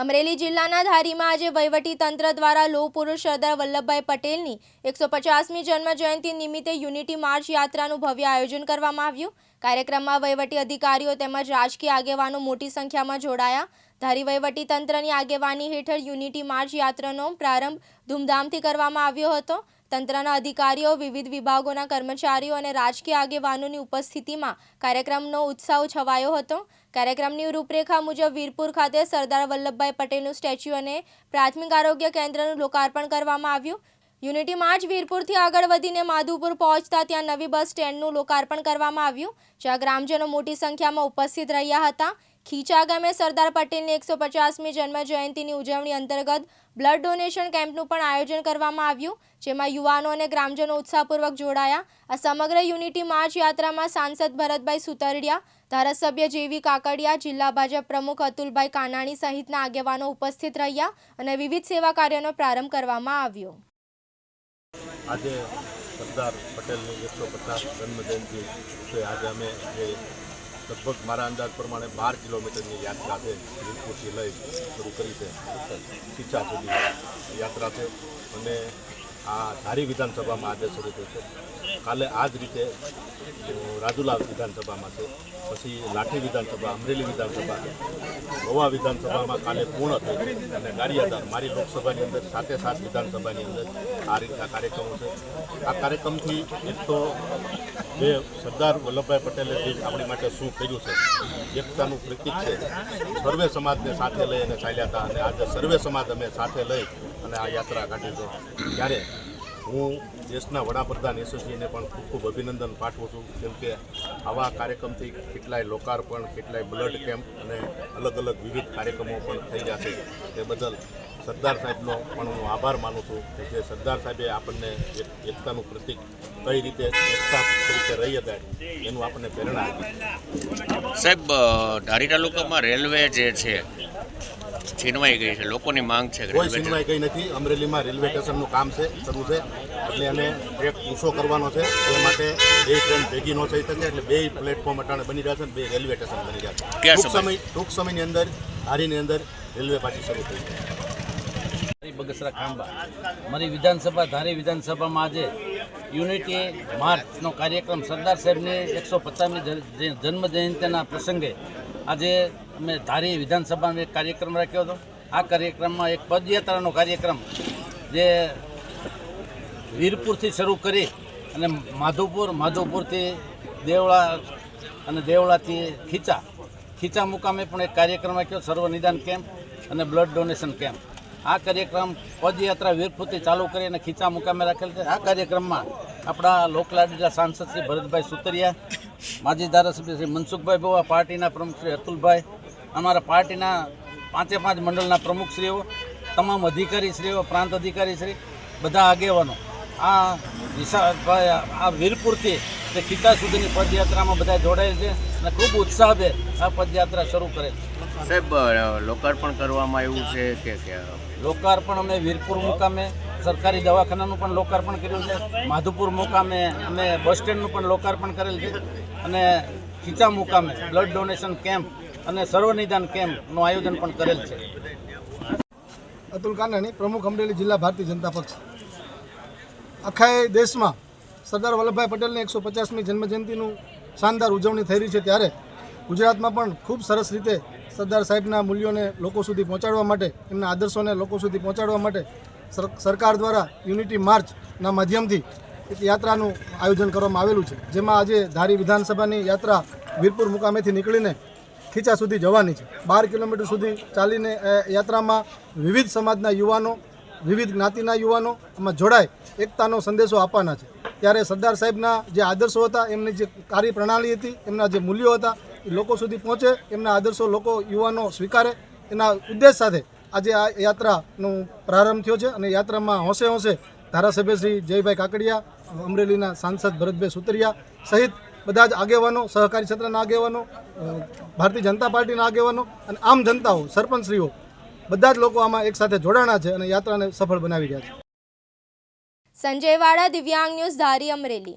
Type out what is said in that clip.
અમરેલી જિલ્લાના ધારીમાં આજે વહીવટી તંત્ર દ્વારા લોહ પુરુષ સરદાર વલ્લભભાઈ પટેલની એકસો પચાસમી જન્મ જયંતિ નિમિત્તે યુનિટી માર્ચ યાત્રાનું ભવ્ય આયોજન કરવામાં આવ્યું. કાર્યક્રમમાં વહીવટી અધિકારીઓ તેમજ રાજકીય આગેવાનો મોટી સંખ્યામાં જોડાયા. ધારી વહીવટી તંત્રની આગેવાની હેઠળ યુનિટી માર્ચ યાત્રાનો પ્રારંભ ધૂમધામથી કરવામાં આવ્યો હતો. તંત્રના અધિકારીઓ, વિવિધ વિભાગોના કર્મચારીઓ અને રાજકીય આગેવાનોની ઉપસ્થિતિમાં કાર્યક્રમનો ઉત્સાહ છવાયો હતો. કાર્યક્રમની રૂપરેખા મુજબ વીરપુર ખાતે સરદાર વલ્લભભાઈ પટેલનું સ્ટેચ્યુ અને પ્રાથમિક આરોગ્ય કેન્દ્રનું લોકાર્પણ કરવામાં આવ્યું. યુનિટી માર્ચ વીરપુરથી આગળ વધીને માધુપુર પહોંચતા ત્યાં નવી બસ સ્ટેન્ડનું લોકાર્પણ કરવામાં આવ્યું, જ્યાં ગ્રામજનો મોટી સંખ્યામાં ઉપસ્થિત રહ્યા હતા. ખીચા ગામે સરદાર પટેલની એકસો પચાસમી જન્મ જયંતિની ઉજવણી અંતર્ગત બ્લડ ડોનેશન કેમ્પનું પણ આયોજન કરવામાં આવ્યું, જેમાં યુવાનો અને ગ્રામજનો ઉત્સાહપૂર્વક જોડાયા. આ સમગ્ર યુનિટી માર્ચ યાત્રામાં સાંસદ ભરતભાઈ સુતરડિયા ધારાસભ્ય જેવી કાકડિયા, જિલ્લા ભાજપ પ્રમુખ અતુલભાઈ કાનાણી સહિતના આગેવાનો ઉપસ્થિત રહ્યા અને વિવિધ સેવા કાર્યોનો પ્રારંભ કરવામાં આવ્યો. આજે સરદાર પટેલની એકસો પચાસ જન્મજયંતિ આજે અમે જે લગભગ મારા અંદાજ પ્રમાણે બાર કિલોમીટરની યાત્રા છે વીરપુરથી લઈ શરૂ કરી છે. શિક્ષા સુધી યાત્રા છે. અને આ ધારી વિધાનસભામાં આજે શરૂ થયું છે. કાલે આ જ રીતે રાજુલા વિધાનસભામાં છે, પછી લાઠી વિધાનસભા, અમરેલી વિધાનસભા ગોવા વિધાનસભામાં કાલે પૂર્ણ થઈ છે. અને ગારિયાદાર મારી લોકસભાની અંદર સાતે સાત વિધાનસભાની અંદર આ રીતના કાર્યક્રમો છે. આ કાર્યક્રમથી એક તો જે સરદાર વલ્લભભાઈ પટેલે જે આપણી માટે શું કર્યું છે, એકતાનું પ્રતિક છે. સર્વે સમાજને સાથે લઈ અને ચાલ્યા હતા. અને આજે સર્વે સમાજ અમે સાથે લઈ અને આ યાત્રા કાઢી છે ત્યારે હું દેશના વડાપ્રધાન યશસ્વીને પણ ખૂબ ખૂબ અભિનંદન પાઠવું છું. કેમ કે આવા કાર્યક્રમથી કેટલાય લોકાર્પણ, કેટલાય બ્લડ કેમ્પ અને અલગ અલગ વિવિધ કાર્યક્રમો પણ થઈ જશે. તે બદલ સરદાર સાહેબનો પણ હું આભાર માનું છું કે જે સરદાર સાહેબે આપણને એક એકતાનું પ્રતિક કઈ રીતે એકતા તરીકે રહી હતા એનું આપણને પ્રેરણા આપી. સાહેબ ધારી તાલુકામાં રેલવે જે છે છીનવાઈ ગઈ છે. લોકોની માંગ છે કોઈ છીનવાઈ ગઈ નથી. અમરેલીમાં રેલવે સ્ટેશનનું કામ છે શરૂ છે. એટલે એને ટ્રેક ઊંચો કરવાનો છે. એ માટે બે ટ્રેન ભેગી ન થઈ શકે. એટલે બે પ્લેટફોર્મ અટાણે બની રહ્યા છે અને બે રેલવે સ્ટેશન બની રહ્યા છે. ટૂંક સમય ટૂંક સમયની અંદર ધારીની અંદર રેલવે પાછી શરૂ થઈ છે બગસરા ખાંભા. મારી વિધાનસભા ધારી વિધાનસભામાં આજે યુનિટી માર્ચનો કાર્યક્રમ સરદાર સાહેબની એકસો પચાસમી જન્મ જયંતિના પ્રસંગે આજે અમે ધારી વિધાનસભાનો એક કાર્યક્રમ રાખ્યો હતો. આ કાર્યક્રમમાં એક પદયાત્રાનો કાર્યક્રમ જે વીરપુરથી શરૂ કરી અને માધવપુર, માધવપુરથી દેવળા અને દેવળાથી ખીચા ખીચા મુકામે પણ એક કાર્યક્રમ રાખ્યો સર્વ નિદાન કેમ્પ અને બ્લડ ડોનેશન કેમ્પ. આ કાર્યક્રમ પદયાત્રા વીરપુરથી ચાલુ કરી અને ખીચા મુકામે રાખેલ છે. આ કાર્યક્રમમાં આપણા લોકલાડીલા સાંસદ શ્રી ભરતભાઈ સુતરિયા, માજી ધારાસભ્ય શ્રી મનસુખભાઈ બુવા પાર્ટીના પ્રમુખ શ્રી અતુલભાઈ અમારા પાર્ટીના પાંચે પાંચ મંડળના પ્રમુખશ્રીઓ તમામ અધિકારીશ્રીઓ પ્રાંત અધિકારીશ્રી બધા આગેવાનો. આ વિશાળભાઈ આ વીરપુરથી તે ખીચા સુધીની પદયાત્રામાં બધા જોડાયેલ છે અને ખૂબ ઉત્સાહભેર આ પદયાત્રા શરૂ કરે છે. સાહેબ લોકાર્પણ કરવામાં આવ્યું છે કે કે? લોકાર્પણ અમે વીરપુર મુકામે સરકારી દવાખાનાનું પણ લોકાર્પણ કર્યું છે. માધુપુર મુકામે અમે બસ સ્ટેન્ડનું પણ લોકાર્પણ કરેલ છે. અને ખીચા મુકામે બ્લડ ડોનેશન કેમ્પ અને સર્વનિદાન કેમ્પનું આયોજન પણ કરેલ છે. અતુલ કાનાણી, પ્રમુખ અમરેલી જિલ્લા ભારતીય જનતા પક્ષ. આખા દેશમાં સરદાર વલ્લભભાઈ પટેલની એકસો પચાસમી જન્મજયંતિનું શાનદાર ઉજવણી થઈ રહી છે ત્યારે ગુજરાતમાં પણ ખૂબ સરસ રીતે સરદાર સાહેબના મૂલ્યોને લોકો સુધી પહોંચાડવા માટે, એમના આદર્શોને લોકો સુધી પહોંચાડવા માટે સર- સરકાર દ્વારા યુનિટી માર્ચના માધ્યમથી એક યાત્રાનું આયોજન કરવામાં આવેલું છે. જેમાં આજે ધારી વિધાનસભાની યાત્રા વીરપુર મુકામેથી નીકળીને ખીચા સુધી જવાની છે. બાર કિલોમીટર સુધી ચાલીને યાત્રામાં વિવિધ સમાજના યુવાનો, વિવિધ જ્ઞાતિના યુવાનો આમાં જોડાય, એકતાનો સંદેશો આપવાના છે. ત્યારે સરદાર સાહેબના જે આદર્શો હતા, એમની જે કાર્યપ્રણાલી હતી, એમના જે મૂલ્યો હતા, એ લોકો સુધી પહોંચે, એમના આદર્શો લોકો યુવાનો સ્વીકારે. એના ઉદ્દેશ સાથે આજે આ યાત્રાનો પ્રારંભ થયો છે અને યાત્રામાં હોંશે હોંશે ધારાસભ્ય શ્રી જયભાઈ કાકડિયા, અમરેલીના સાંસદ ભરતભાઈ સુતરિયા સહિત બધા જ આગેવાનો, સહકારી ક્ષેત્રના આગેવાનો ભારતીય જનતા પાર્ટીના આગેવાનો અને આમ જનતાઓ, સરપંચશ્રીઓ, બધા જ લોકો આમાં એક સાથે જોડાણા છે અને યાત્રાને સફળ બનાવી રહ્યા છે. સંજય વાડા દિવ્યાંગ ન્યૂઝ ધારી અમરેલી.